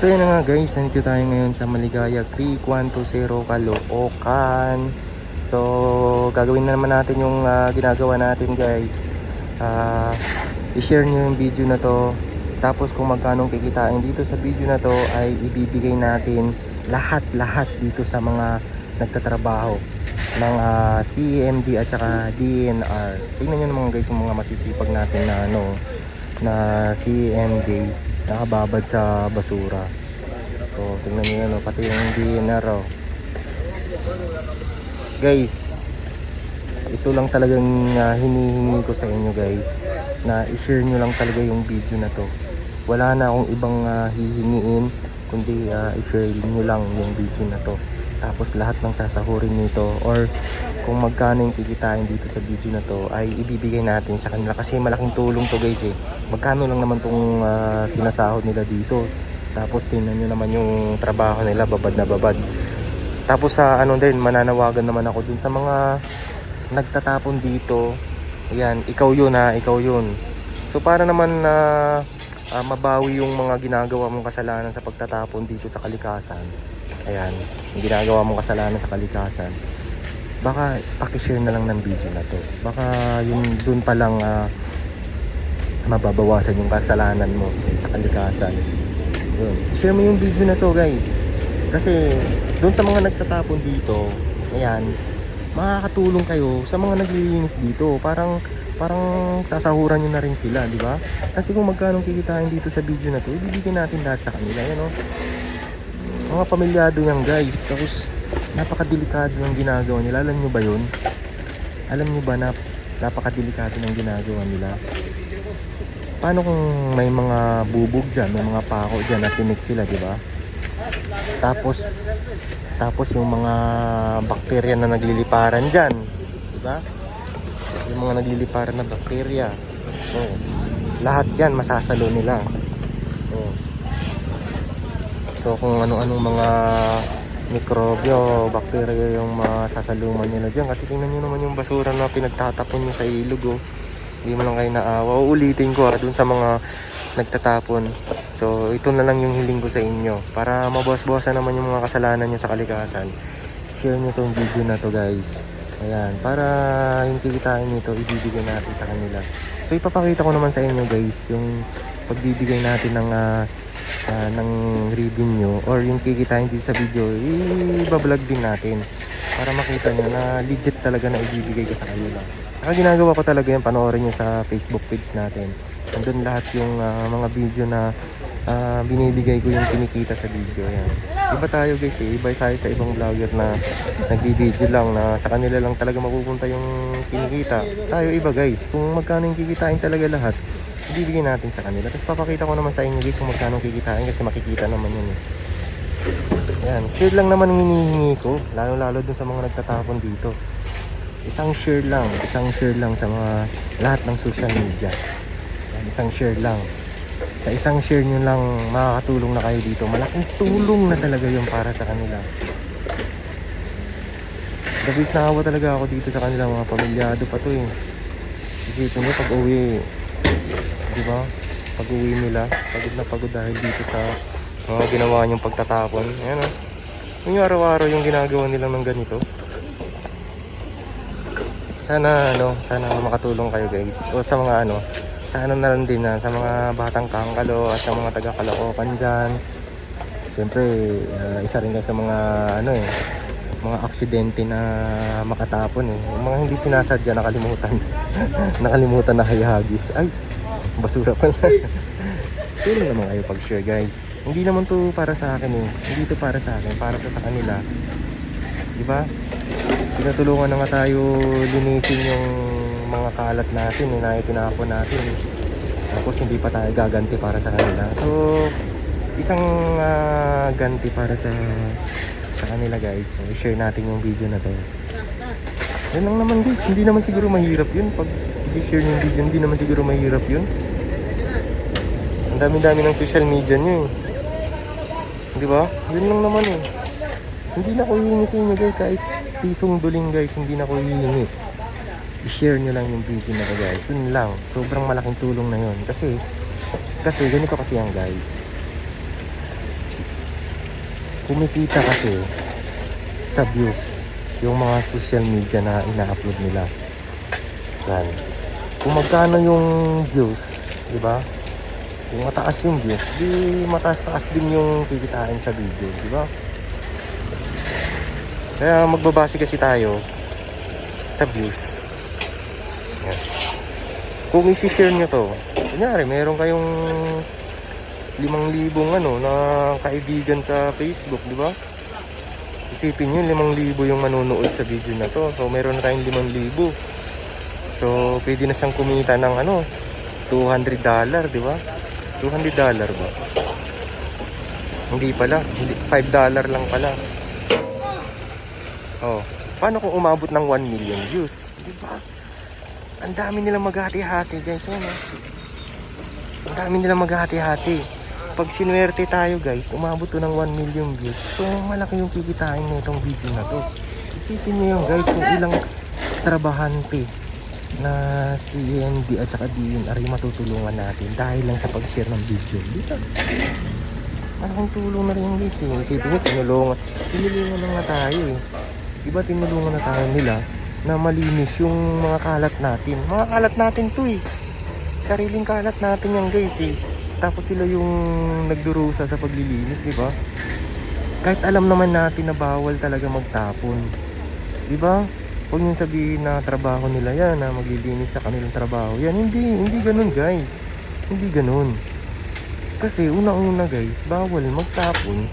So yun na nga guys, nandito tayo ngayon sa Maligaya Creek 120 Caloocan. So gagawin na naman natin yung ah, ginagawa natin guys. Ah, i-share nyo yung video na to. Tapos kung magkano kikitain dito sa video na to ay ibibigay natin lahat-lahat dito sa mga nagtatrabaho ng ah, CEMD at saka DNR. Tingnan nyo naman guys yung mga masisipag natin na ano na CEMD nakababad sa basura. So, tingnan niyo yan, oh, pati yung DNR, oh. Guys, ito lang talagang ah, hinihingi ko sa inyo, guys, na i-share nyo lang talaga yung video na to. Wala na akong ibang ah, hihingiin, kundi ah, i-share nyo lang yung video na to. Tapos lahat ng sasahurin nito or kung magkano yung kikitain dito sa video na to ay ibibigay natin sa kanila. Kasi malaking tulong to guys eh. Magkano lang naman tong ah, sinasahod nila dito? Tapos tingnan nyo naman yung trabaho nila babad na babad. Tapos sa ano din mananawagan naman ako dun sa mga nagtatapon dito. Ayan ikaw yun ha ikaw yun. So para naman na ah, mabawi yung mga ginagawa mong kasalanan sa pagtatapon dito sa kalikasan. Ayan yung ginagawa mong kasalanan sa kalikasan. Baka pakishare na lang ng video na to. Baka yung dun pa lang ah, mababawasan yung kasalanan mo sa kalikasan. Yun. Share mo yung video na to guys. Kasi dun sa mga nagtatapon dito ayan makakatulong kayo sa mga naglilinis dito. Parang parang sasahuran nyo na rin sila di ba? Kasi kung magkano kikitain dito sa video na to ibibigay natin lahat sa kanila yan oh mga pamilyado yan guys tapos napakadelikado ng ginagawa nila. Alam nyo ba yun? Alam nyo ba na napakadelikado ng ginagawa nila? Paano kung may mga bubog dyan may mga pako dyan na tinik sila di ba? Tapos tapos yung mga bakterya na nagliliparan dyan di ba yung mga nagliliparan na bakterya. Oh, lahat yan masasalo nila. Oh. so kung ano-anong mga mikrobyo, bakterya yung masasalungan nila dyan. Kasi tingnan nyo naman yung basura na pinagtatapon nyo sa ilog oh. hindi mo lang kayo naawa. Uulitin ko ah dun sa mga nagtatapon. So ito na lang yung hiling ko sa inyo. Para mabawas-bawasan naman yung mga kasalanan nyo sa kalikasan. Share nyo tong video na to guys ayan para yung kikitain nito ibibigay natin sa kanila. So ipapakita ko naman sa inyo guys yung pagbibigay natin ng ah, ah, ng revenue or yung kikitain dito sa video i-vlog din natin para makita nyo na legit talaga na ibibigay ko sa kanila. Saka ginagawa ko talaga yung panoorin nyo sa Facebook page natin. Nandun lahat yung ah, mga video na ah, binibigay ko yung kinikita sa video yan. Iba tayo guys eh, iba tayo sa ibang vlogger na nagbi-video lang na sa kanila lang talaga mapupunta yung kinikita. Tayo iba guys, kung magkano yung kikitain talaga lahat, ibibigay natin sa kanila. Tapos papakita ko naman sa inyo guys kung magkano kikitain kasi makikita naman yun eh. Yan, share lang naman ang hinihingi ko, lalo-lalo dun sa mga nagtatapon dito. Isang share lang, isang share lang sa mga lahat ng social media. Yan, isang share lang. Sa isang share nyo lang makakatulong na kayo dito. Malaking tulong na talaga yun para sa kanila. Dabis nakawa talaga ako dito sa kanila mga pamilyado pa to eh. Isipin nyo pag uwi, di ba? Pag uwi nila, pagod na pagod dahil dito sa mga ginawa niyong pagtatapon. Ayan o. Yung araw-araw yung ginagawa nila ng ganito. Sana ano, sana makatulong kayo guys. O sa mga ano, sa ano na lang din na sa mga batang kangkalo at sa mga taga Caloocan dyan. Siyempre, ah, isa rin sa mga ano eh, mga aksidente na makatapon eh. Yung mga hindi sinasadya nakalimutan. nakalimutan na hayagis. Ay, basura pala. Tulong naman kayo pag-share guys. Hindi naman to para sa akin eh. Hindi to para sa akin, para to sa kanila. Di ba? Tinutulungan na nga tayo linisin yung mga kalat natin, eh, na itinapon natin. Tapos hindi pa tayo gaganti para sa kanila. So, isang ah, ganti para sa sa kanila guys. So, i-share natin yung video na to. Yan lang naman guys. Hindi naman siguro mahirap yun. Pag i-share yung video, hindi naman siguro mahirap yun. Ang dami-dami ng social media nyo eh. Di ba? Yun lang naman eh. Hindi na ko hihingi sa inyo guys. Kahit pisong duling guys, hindi na ko hihingi. I-share nyo lang yung video na to guys. Yun lang. Sobrang malaking tulong na yun. Kasi, kasi ganito kasi yan guys. kumikita kasi sa views yung mga social media na ina-upload nila. Yan. Kung magkano yung views, di ba? Kung mataas yung views, di mataas-taas din yung kikitain sa video, di ba? Kaya magbabase kasi tayo sa views. Yan. Kung isi-share nyo to, kunyari, meron kayong limang libong ano, na kaibigan sa Facebook, di ba? Isipin nyo, limang libo yung manonood sa video na to. So, meron tayong limang libo. So, pwede na siyang kumita ng ano, 200 dollar, di ba? 200 dollar ba? Hindi pala, hindi, 5 dollar lang pala. Oh, paano kung umabot ng 1 million views? Di ba? Ang dami nilang maghati-hati, guys. Ayan, oh. Ang dami nilang maghati-hati. Pag sinuwerte tayo, guys, umabot to ng 1 million views. So, malaki yung kikitain nitong video na to. Isipin niyo yun, guys, kung ilang trabahante na EMD at saka DNR yung matutulungan natin dahil lang sa pag-share ng video. Di ba? Malaking tulong na rin guys eh. Isipin nyo, tinulungan. Tinulungan lang na tayo eh. Diba tinulungan na tayo nila na malinis yung mga kalat natin. Mga kalat natin to eh. Sariling kalat natin yan guys eh. Tapos sila yung nagdurusa sa paglilinis, di ba? Kahit alam naman natin na bawal talaga magtapon. Di ba? Huwag niyong sabihin na trabaho nila yan, na maglilinis sa kanilang trabaho. Yan, hindi, hindi ganun guys. Hindi ganun. Kasi una-una guys, bawal magtapon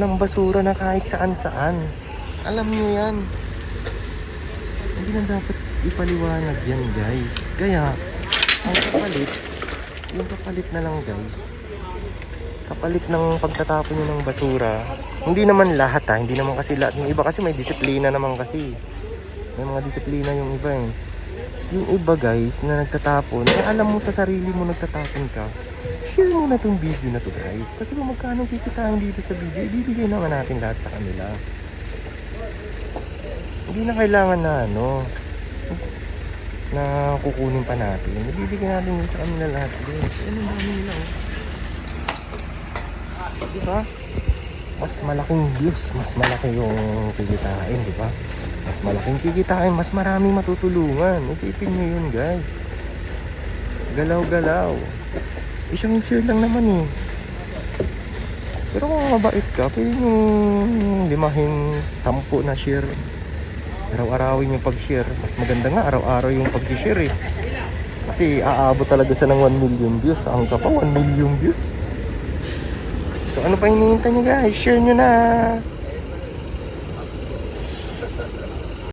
ng basura na kahit saan-saan. Alam niyo yan. Hindi na dapat ipaliwanag yan guys. Kaya, ang kapalit, yung kapalit na lang guys, kapalit ng pagtatapon nyo ng basura, hindi naman lahat ha, hindi naman kasi lahat. Yung iba kasi may disiplina naman kasi. May mga disiplina yung iba eh. Yung iba guys na nagtatapon, eh alam mo sa sarili mo nagtatapon ka, share mo na tong video na to guys. Kasi kung magkano kikitain dito sa video, ibibigay naman natin lahat sa kanila. Hindi na kailangan na ano, na kukunin pa natin. Ibibigay natin sa kanila lahat guys. Ano dami nila oh. Di ba? Mas malaking views, mas malaki yung kikitain, di ba? Mas malaking kikitain, mas maraming matutulungan. Isipin nyo yun guys. Galaw-galaw. Isang share lang naman eh. Pero kung mabait ka, pwede yung limahin sampu na share. Araw-arawin yung pag-share. Mas maganda nga, araw-araw yung pag-share eh. Kasi aabot talaga siya ng 1 million views. Ang ka pa, 1 million views. So ano pa hinihintay nyo guys? Share nyo na!